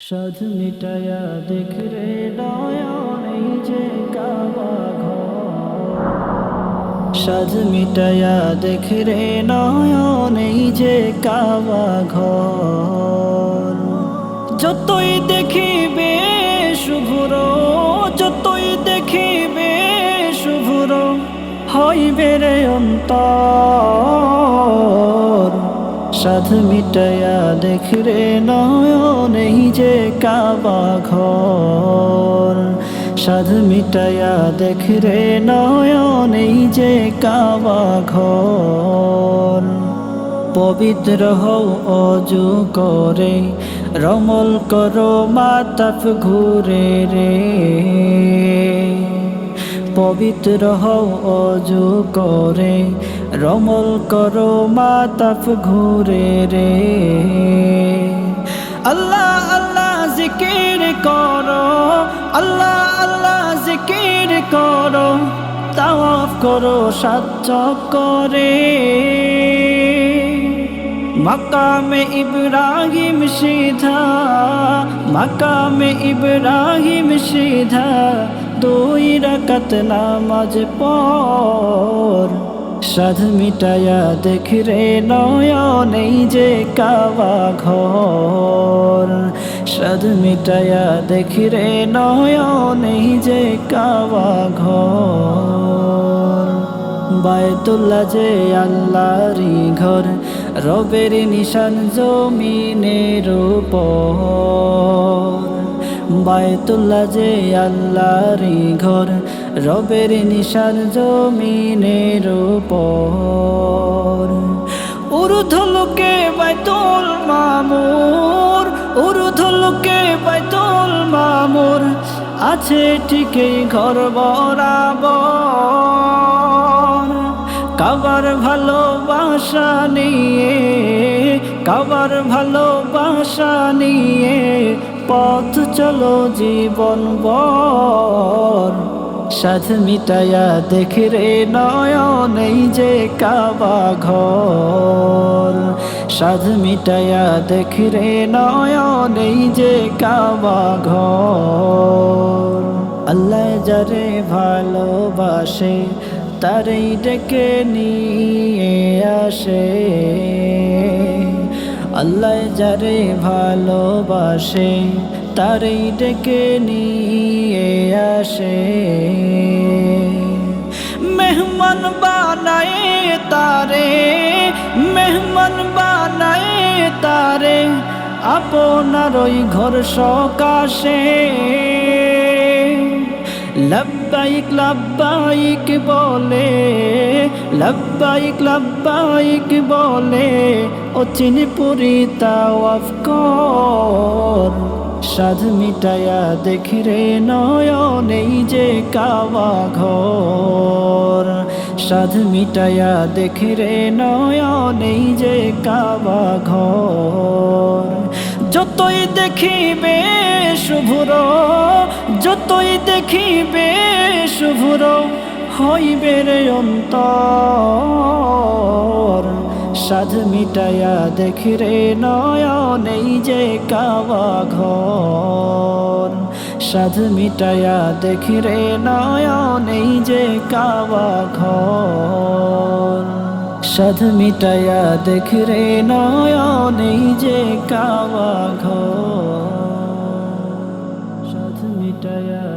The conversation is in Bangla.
সাধ মিটায়া দেখ রে নয়ন যে কাবা ঘর। সাধ মিটায়া দেখ রে নয়ন যে কাবা ঘর। যতই দেখিবে শুভ্র, যতই দেখিবে শুভ্র, হইবে রে অন্তর। সাধ মিটায়া দেখ রে নয়ন এই যে কাবা ঘর। সাধ মিটায়া দেখ রে নয়ন এই যে কাবা ঘর। পবিত্র হও অজু করে, রমল করো মাতাফ ঘুরে রে। পবিত্র হও অজু করে রমল করো মাতাফ ঘুরে রে। আল্লাহ আল্লাহ জিকির করো, আল্লাহ আল্লাহ জিকির করো, তাওয়াফ করো সাচ্চ করে মাকামে ইব্রাহিম সিধা, মাকামে ইব্রাহিম সিধা, দুই রাকাত নামাজ পর সাধ মিটায়া দেখ রে এই যে কাবা ঘর। সাধ মিটায়া দেখ রে এই যে কাবা ঘর। বায়তুল্লাহ যে আল্লাহরি ঘর, রবের নিশান জমিনের উপর। বায়তুল্লা যে আল্লাহরি ঘর রবের নিশান জমিনের উপর। উর্ধলোকে বাইতুল মামুর উর্ধলোকে বাইতুল মামুর, আছে ঠিকই ঘর বরাবর। কাবার ভালোবাসা নিয়ে, কাবার ভালোবাসা নিয়ে পথ চলো জীবন বর। সাথ মিটায়া দেখি রে নয়ন, এই যে কাবা ঘর। সাধ মিটায়া দেখি রে নয়ন, এই যে কাবা ঘর। আল্লাহ যারে ভালোবাসে, তারই ডেকে নিয়ে আসে। আল্লাহ যারে ভালোবাসে তারই ডেকে নিয়ে আসে। মেহমান বানায় তারে, মেহমান বানায় তারে, আপনার ওই ঘর সকাশে। লব্বাইক লব্বাইক বলে, লব্বাইক লব্বাইক বলে, ও চিনিপুরি তাওয়াফ কর। সাধ মিটায়া দেখ রে নয়ন যে কাবা ঘর। সাধ মিটায়া দেখ রে নয়ন যে কাবা ঘর। যতই দেখিবে শুভ্র, যতই দেখিবে শুভ্র, হইবে রে অন্তর। সাধ মিটায়া দেখ রে নয়ন, এই যে কাবা ঘর। সাধ মিটায়া দেখ রে নয়ন, এই যে কাবা ঘর। সাধ মিটায়া দেখ রে নয়ন, এই যে কাবা ঘর। সাধ মিটায়া